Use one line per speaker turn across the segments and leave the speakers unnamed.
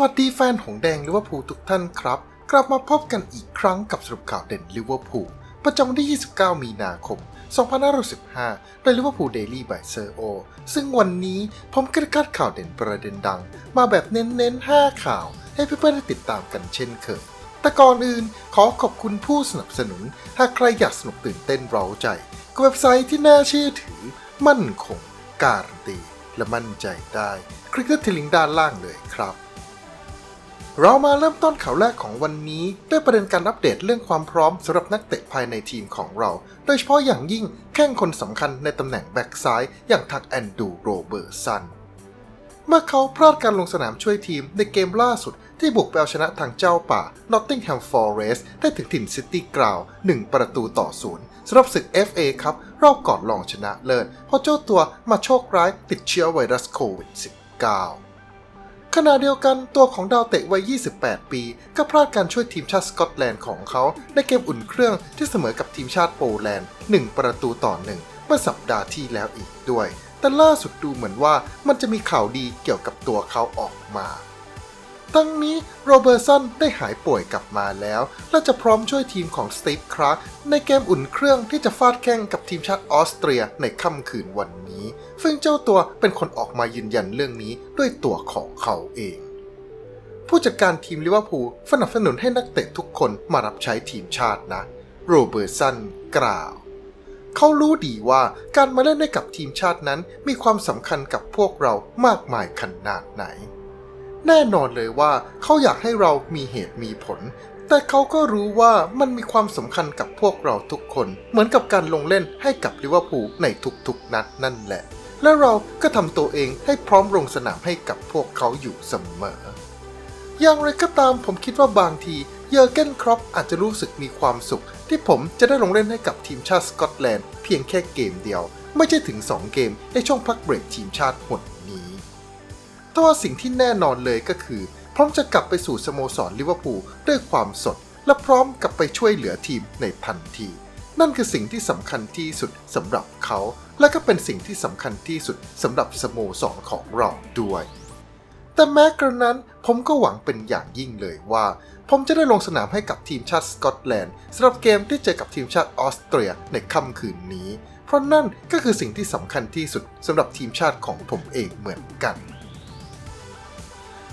วัสดีแฟนหงแดงลิเวอร์พูลทุกท่านครับ กลับมาพบกันอีกครั้งกับสรุปข่าวเด่นลิเวอร์พูลประจำวันที่ 29 มีนาคม 2515โดยลิเวอร์พูลเดลี่บายเซอร์โอซึ่งวันนี้ผมก็ได้คัดข่าวเด่นประเด็นดัง มาแบบเน้นๆ 5 ข่าว ให้เพื่อนๆได้ติดตามกันเช่นเคยแต่ก่อนอื่นขอขอบคุณผู้สนับสนุน หากใครอยากสนุกตื่นเต้นเร้าใจกับเว็บไซต์ที่น่าเชื่อถือ มั่นคง การันตี และมั่นใจได้ คลิกที่ลิงก์ด้านล่างเลยครับ เรามาเริ่มต้นข่าวแรกของวันนี้ ด้วยประเด็นการอัปเดตเรื่องความพร้อมสำหรับนักเตะภายในทีมของเรา โดยเฉพาะอย่างยิ่งแข้งคนสำคัญในตำแหน่งแบ็กซ้าย อย่างทักแอนดูโรเบอร์สัน เมื่อเขาพลาดการลงสนามช่วยทีมในเกมล่าสุดที่บุกไปเอาชนะทางเจ้าป่า Nottingham Forest ได้ถึงถิ่นซิตี้กราว1ประตูต่อศูนย์สำหรับศึก FA ครับรอบก่อนรองชนะเลิศเพราะเจ้าตัวมาโชคร้ายติดเชื้อไวรัสโควิด -19 ขณะเดียวกันตัวของดาวเตะวัย 28 ปี ก็พลาดการช่วยทีมชาติสกอตแลนด์ของเขา ในเกมอุ่นเครื่องที่เสมอกับทีมชาติโปแลนด์ 1 ประตูต่อหนึ่งเมื่อสัปดาห์ที่แล้วอีกด้วย แต่ล่าสุดดูเหมือนว่ามันจะมีข่าวดีเกี่ยวกับตัวเขาออกมาทั้งนี้โรเบอร์สันได้หายป่วยกลับมาแล้ว และจะพร้อมช่วยทีมของสตีฟคราร์กในเกมอุ่นเครื่องที่จะฟาดแข่งกับทีมชาติออสเตรียในค่ำคืนวันนี้ ซึ่งเจ้าตัวเป็นคนออกมายืนยันเรื่องนี้ด้วยตัวของเขาเอง ผู้จัดการทีมลิเวอร์พูลสนับสนุนให้นักเตะทุกคนมารับใช้ทีมชาตินะ โรเบอร์สันกล่าวเขารู้ดีว่าการมาเล่นให้กับทีมชาตินั้นมีความสำคัญกับพวกเรามากมายขนาดไหน แน่นอนเลยว่าเขาอยากให้เรามีเหตุมีผล แต่เขาก็รู้ว่ามันมีความสำคัญกับพวกเราทุกคน เหมือนกับการลงเล่นให้กับลิเวอร์พูลในทุกๆนัดนั่นแหละ และเราก็ทำตัวเองให้พร้อมลงสนามให้กับพวกเขาอยู่เสมอ อย่างไรก็ตามผมคิดว่าบางทีเยอร์เกนครอปอาจจะรู้สึกมีความสุข ที่ผมจะได้ลงเล่นให้กับทีมชาติสกอตแลนด์เพียงแค่เกมเดียว ไม่ใช่ถึง 2 เกมในช่วงพักเบรกทีมชาติหนนี้แต่ว่าสิ่งที่แน่นอนเลยก็คือ พร้อมจะกลับไปสู่สโมสรลิเวอร์พูลด้วยความสด และพร้อมกลับไปช่วยเหลือทีมในทันที นั่นคือสิ่งที่สำคัญที่สุดสำหรับเขา และก็เป็นสิ่งที่สำคัญที่สุดสำหรับสโมสรของเราด้วย แต่แม้กระนั้นผมก็หวังเป็นอย่างยิ่งเลยว่า ผมจะได้ลงสนามให้กับทีมชาติสกอตแลนด์สำหรับเกมที่เจอกับทีมชาติออสเตรียในค่ำคืนนี้ เพราะนั่นก็คือสิ่งที่สำคัญที่สุดสำหรับทีมชาติของผมเองเหมือนกัน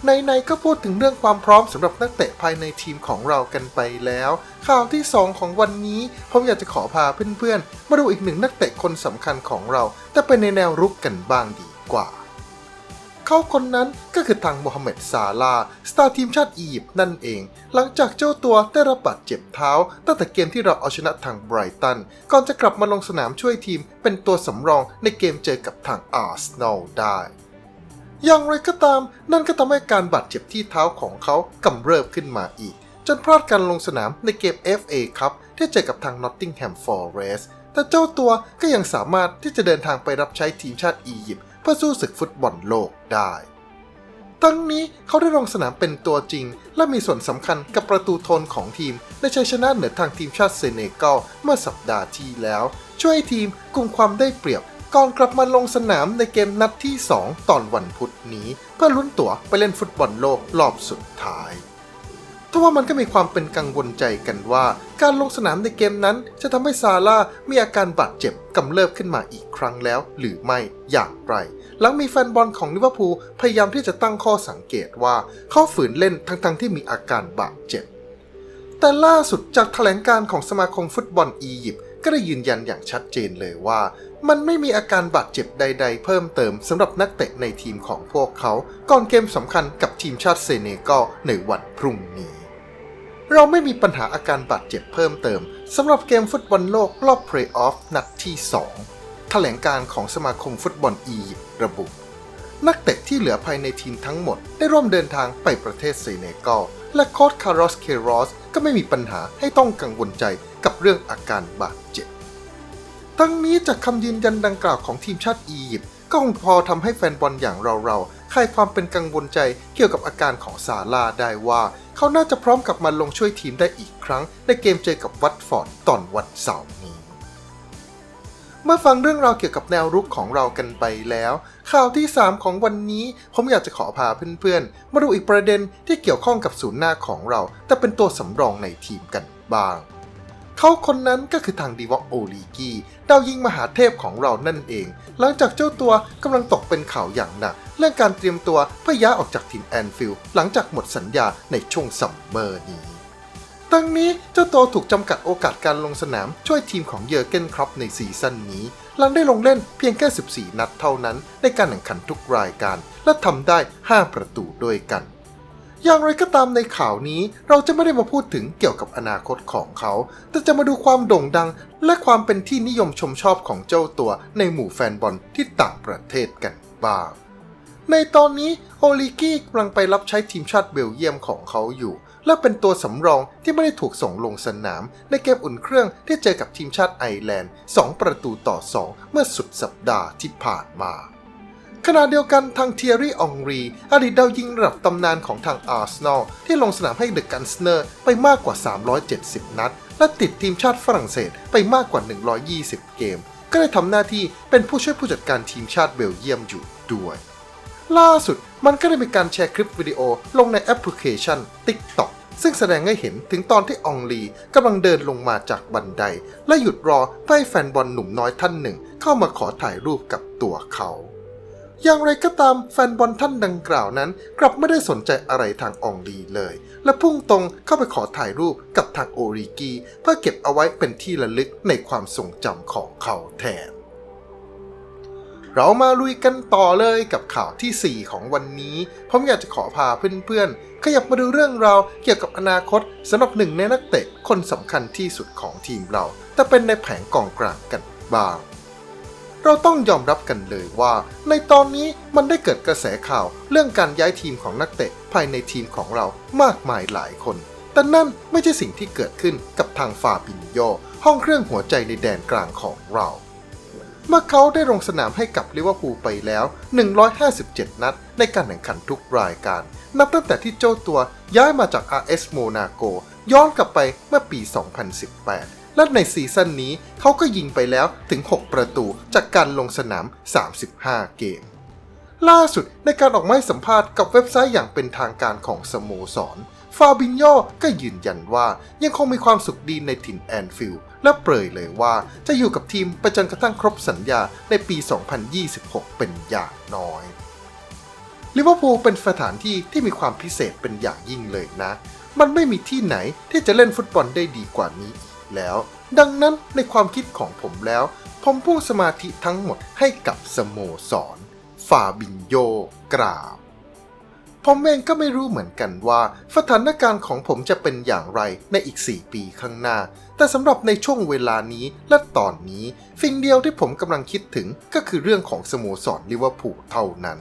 ในๆก็พูดถึงเรื่องความพร้อมสำหรับนักเตะภายในทีมของเรากันไปแล้ว ข่าวที่ 2 ของวันนี้ผมอยากจะขอพาเพื่อนๆ มาดูอีกหนึ่งนักเตะคนสำคัญของเรา แต่เป็นในแนวรุกกันบ้างดีกว่า เขาคนนั้นก็คือทางโมฮัมเหม็ดซาลาสตาร์ทีมชาติอียิปต์นั่นเอง หลังจากเจ้าตัวได้รับบาดเจ็บเท้า ตั้งแต่เกมที่เราเอาชนะทางไบรตันก่อนจะกลับมาลงสนามช่วยทีมเป็นตัวสำรองในเกมเจอกับทางอาร์เซนอลได้ อย่างไรก็ตาม นั่นก็ทำให้การบาดเจ็บที่เท้าของเขากำเริบขึ้นมาอีก จนพลาดการลงสนามในเกม FA ครับที่เจอกับทาง Nottingham Forest แต่เจ้าตัวก็ยังสามารถที่จะเดินทางไปรับใช้ทีมชาติอียิปต์เพื่อสู้ศึกฟุตบอลโลกได้ทั้งนี้เขาได้ลงสนามเป็นตัวจริง และมีส่วนสำคัญกับประตูโทนของทีมในชัยชนะเหนือทางทีมชาติเซเนกัลเมื่อสัปดาห์ที่แล้ว ช่วยให้ทีมกลุ่มความได้เปรียบ ก่อนกลับมาลงสนามในเกมนัดที่ 2 ตอนวันพุธนี้ เพื่อลุ้นตั๋วไปเล่นฟุตบอลโลกรอบสุดท้ายทว่ามันก็มีความเป็นกังวลใจกันว่า การลงสนามในเกมนั้นจะทำให้ซาร่ามีอาการบาดเจ็บกำเริบขึ้นมาอีกครั้งแล้ว หรือไม่อย่างไร หลังมีแฟนบอลของลิเวอร์พูลพยายามที่จะตั้งข้อสังเกตว่าเขาฝืนเล่นทั้งๆที่มีอาการบาดเจ็บ แต่ล่าสุดจากแถลงการของสมาคมฟุตบอลอียิปต์ก็ได้ยืนยันอย่างชัดเจนเลยว่า มันไม่มีอาการบาดเจ็บใด ๆ เพิ่มเติมสำหรับนักเตะในทีมของพวกเขา ก่อนเกมสำคัญกับทีมชาติเซเนกัลในวันพรุ่งนี้ เราไม่มีปัญหาอาการบาดเจ็บเพิ่มเติมสำหรับเกมฟุตบอลโลกรอบเพลย์ออฟนัดที่ 2 แถลงการของสมาคมฟุตบอลอียิปต์ระบุ นักเตะที่เหลือภายในทีมทั้งหมด ได้ร่วมเดินทางไปประเทศเซเนกัลและโค้ชคาร์ลอสเคโรสก็ไม่มีปัญหาให้ต้องกังวลใจกับเรื่องอาการบาดเจ็บ ทั้งนี้จากคำยืนยันดังกล่าวของทีมชาติอียิปต์ก็คงพอทำให้แฟนบอลอย่างเราๆคลายความเป็นกังวลใจเกี่ยวกับอาการของซาร่าได้ว่า เขาน่าจะพร้อมกลับมาลงช่วยทีมได้อีกครั้ง ในเกมเจอกับวัตฟอร์ดตอนวันเสาร์นี้ เมื่อฟังเรื่องราวเกี่ยวกับแนวรุกของเรากันไปแล้ว ข่าวที่ 3 ของวันนี้ ผมอยากจะขอพาเพื่อนๆ มาดูอีกประเด็นที่เกี่ยวข้องกับศูนย์หน้าของเรา แต่เป็นตัวสำรองในทีมกันบ้าง เขาคนนั้นก็คือทางดีวอกโอลีกีดาวยิงมหาเทพของเรานั่นเอง หลังจากเจ้าตัวกำลังตกเป็นข่าวอย่างหนัก เรื่องการเตรียมตัวเพื่อย้ายออกจากทีมแอนฟิลด์หลังจากหมดสัญญาในช่วงซัมเมอร์นี้ทั้งนี้เจ้าตัวถูกจำกัดโอกาสการลงสนามช่วยทีมของเยอร์เกนครอปในซีซั่นนี้หลังได้ลงเล่นเพียงแค่ 14 นัดเท่านั้นในการแข่งขันทุกรายการ และทำได้ 5 ประตูด้วยกัน อย่างไรก็ตามในข่าวนี้เราจะไม่ได้มาพูดถึงเกี่ยวกับอนาคตของเขา แต่จะมาดูความโด่งดัง และความเป็นที่นิยมชมชอบของเจ้าตัวในหมู่แฟนบอลที่ต่างประเทศกันบ้าง ในตอนนี้โอลิกี้กำลังไปรับใช้ทีมชาติเบลเยียมของเขาอยู่ และเป็นตัวสำรองที่ไม่ได้ถูกส่งลงสนาม ในเกมอุ่นเครื่องที่เจอกับทีมชาติไอร์แลนด์ 2 ประตูต่อ 2 เมื่อสุดสัปดาห์ที่ผ่านมา ขณะเดียวกันทางเทียรี่องรี อดีตดาวยิงระดับตำนานของทางอาร์เซนอลที่ลงสนามให้เดอะกันสเนอร์ไปมากกว่า 370 นัด และติดทีมชาติฝรั่งเศสไปมากกว่า 120 เกม ก็ได้ทำหน้าที่เป็นผู้ช่วยผู้จัดการทีมชาติเบลเยียมอยู่ด้วย ล่าสุดมันก็ได้มีการแชร์คลิปวิดีโอลงในแอปพลิเคชัน TikTok ซึ่งแสดงให้เห็นถึงตอนที่องลีกำลังเดินลงมาจากบันได และหยุดรอเพื่อให้แฟนบอลหนุ่มน้อยท่านหนึ่ง เข้ามาขอถ่ายรูปกับตัวเขา อย่างไรก็ตามแฟนบอลท่านดังกล่าวนั้น กลับไม่ได้สนใจอะไรทางอองลีเลย และพุ่งตรงเข้าไปขอถ่ายรูปกับทางโอริกีเพื่อเก็บเอาไว้เป็นที่ระลึกในความทรงจำของเขาแทน เรามาลุยกันต่อเลยกับข่าวทีสี่4 ของวันนี้ ผมอยากจะขอพาเพื่อนๆ ขยับมาดูเรื่องราวเกี่ยวกับอนาคตสำหรับหนึ่งในนักเตะคนสำคัญที่สุดของทีมเรา แต่เป็นในแผงกองกลางกันบ้าง เราต้องยอมรับกันเลยว่า ในตอนนี้มันได้เกิดกระแสข่าวเรื่องการย้ายทีมของนักเตะภายในทีมของเรามากมายหลายคน แต่นั่นไม่ใช่สิ่งที่เกิดขึ้นกับทางฟาบินโยห้องเครื่องหัวใจในแดนกลางของเรา เมื่อเขาได้ลงสนามให้กับลิเวอร์พูลไปแล้ว 157 นัด ในการแข่งขันทุกรายการ นับตั้งแต่ที่เจ้าตัวย้ายมาจาก RS Monaco ย้อนกลับไปเมื่อปี 2018 และในซีซั่นนี้เขาก็ยิงไปแล้วถึง 6 ประตูจากการลงสนาม 35 เกม ล่าสุดในการออกมาให้สัมภาษณ์กับเว็บไซต์อย่างเป็นทางการของสโมสร ฟาบินโยก็ยืนยันว่ายังคงมีความสุขดีในถิ่นแอนฟิลด์และเปรยเลยว่าจะอยู่กับทีมไปจนกระทั่งครบสัญญาในปี 2026 เป็นอย่างน้อยลิเวอร์พูลเป็นสถานที่ที่มีความพิเศษเป็นอย่างยิ่งเลยนะ มันไม่มีที่ไหนที่จะเล่นฟุตบอลได้ดีกว่านี้ แล้ว ดังนั้นในความคิดของผมแล้ว ผมพุ่งสมาธิทั้งหมดให้กับสโมสรฟาบินโยกราบ ผมเองก็ไม่รู้เหมือนกันว่าสถานการณ์ของผมจะเป็นอย่างไรในอีก 4 ปีข้างหน้า แต่สำหรับในช่วงเวลานี้และตอนนี้สิ่งเดียวที่ผมกำลังคิดถึงก็คือเรื่องของสโมสรลิเวอร์พูลเท่านั้น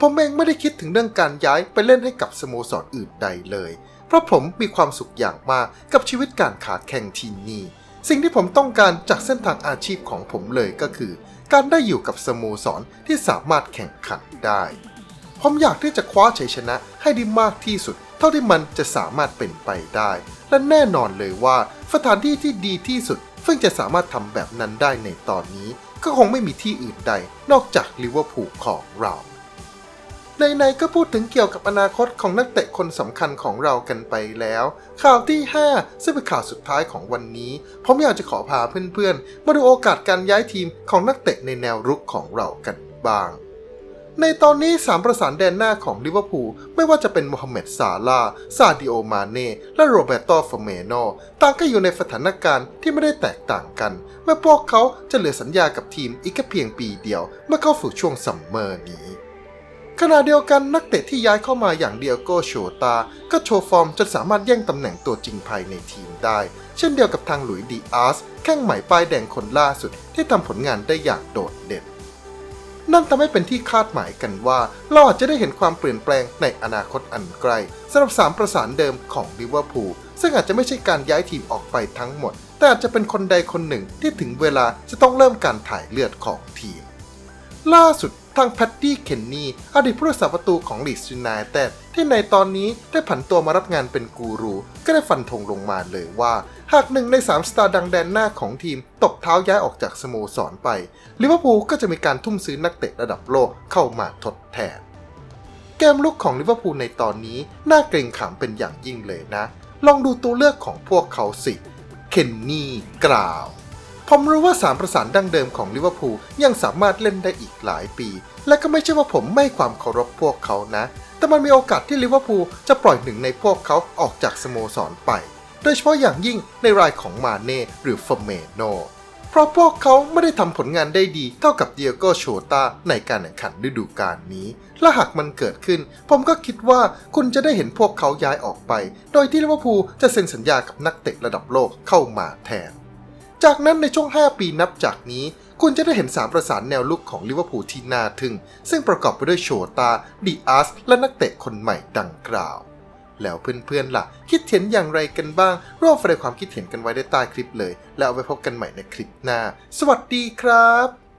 ผมเองไม่ได้คิดถึงเรื่องการย้ายไปเล่นให้กับสโมสรอื่นใดเลย เพราะผมมีความสุขอย่างมากกับชีวิตการขาแข่งที่นี่ สิ่งที่ผมต้องการจากเส้นทางอาชีพของผมเลยก็คือ การได้อยู่กับสโมสรที่สามารถแข่งขันได้ ผมอยากที่จะคว้าชัยชนะให้ได้มากที่สุด เท่าที่มันจะสามารถเป็นไปได้ และแน่นอนเลยว่าสถานที่ที่ดีที่สุดซึ่งจะสามารถทำแบบนั้นได้ในตอนนี้ ก็คงไม่มีที่อื่นใดนอกจากลิเวอร์พูลของเรา ในๆก็พูดถึงเกี่ยวกับอนาคตของนักเตะคนสำคัญของเรากันไปแล้ว ข่าวที่ 5 ซึ่งเป็นข่าวสุดท้ายของวันนี้ผมอยากจะขอพาเพื่อนๆ มาดูโอกาสการย้ายทีมของนักเตะในแนวรุกของเรากันบ้าง ในตอนนี้ 3 ประสานแดนหน้าของลิเวอร์พูลไม่ว่าจะเป็นโมฮัมเหม็ดซาลาซาดิโอมาเน่ และโรเบโตฟเมโนต่างก็อยู่ในสถานการณ์ที่ไม่ได้แตกต่างกันเมื่อพวกเขาจะเหลือสัญญากับทีมอีกแค่เพียงปีเดียวเมื่อเข้าสู่ช่วงซัมเมอร์นี้ ขณะเดียวกันนักเตะที่ย้ายเข้ามาอย่างเดียโกโชตา ก็โชว์ฟอร์มจนสามารถแย่งตำแหน่งตัวจริงภายในทีมได้ เช่นเดียวกับทางหลุยดีอาร์สแข้งใหม่ป้ายแดงคนล่าสุดที่ทำผลงานได้อย่างโดดเด่น นั่นทำให้เป็นที่คาดหมายกันว่าเราอาจจะได้เห็นความเปลี่ยนแปลงในอนาคตอันไกลสำหรับสามประสานเดิมของลิเวอร์พูลซึ่งอาจจะไม่ใช่การย้ายทีมออกไปทั้งหมด แต่อาจจะเป็นคนใดคนหนึ่งที่ถึงเวลาจะต้องเริ่มการถ่ายเลือดของทีมล่าสุดางแพตตี้เคนนีอดีตผู้รักษาประตูของลีสยูไนเต็ดที่ในตอนนี้ได้ผันตัวมารับงานเป็นกูรูก็ได้ฟันธงลงมาเลยว่า หากหนึ่งใน3สตาร์ดังแดนหน้าของทีม ตบเท้าย้ายออกจากสโมสรไปลิเวอร์พูลก็จะมีการทุ่มซื้อนักเตะระดับโลกเข้ามาทดแทน เกมลุกของลิเวอร์พูลในตอนนี้น่าเกรงขามเป็นอย่างยิ่งเลยนะ ลองดูตัวเลือกของพวกเขาสิเคนนี่กล่าว ผมรู้ว่าสามประสานดั้งเดิมของลิเวอร์พูลยังสามารถเล่นได้อีกหลายปี และก็ไม่ใช่ว่าผมไม่ความเคารพพวกเขานะ แต่มันมีโอกาสที่ลิเวอร์พูลจะปล่อยหนึ่งในพวกเขาออกจากสโมสรไป โดยเฉพาะอย่างยิ่งในรายของมาเน่หรือเฟอร์เมโนเพราะพวกเขาไม่ได้ทำผลงานได้ดีเท่ากับเดียโกโชตาในการแข่งขันฤดูกาลนี้ และหากมันเกิดขึ้น ผมก็คิดว่าคุณจะได้เห็นพวกเขาย้ายออกไป โดยที่ลิเวอร์พูลจะเซ็นสัญญากับนักเตะระดับโลกเข้ามาแทน จากนั้นในช่วง 5 ปีนับจากนี้ คุณจะได้เห็น3ประสานแนวลุกของลิเวอร์พูลที่น่าทึ่ง ซึ่งประกอบไปด้วยโชตาดิอาส และนักเตะคนใหม่ดังกล่าว แล้วเพื่อนๆล่ะ คิดเห็นอย่างไรกันบ้าง ร่วมแสดงความคิดเห็นกันไว้ได้ใต้คลิปเลย แล้วเอาไปพบกันใหม่ในคลิปหน้า สวัสดีครับ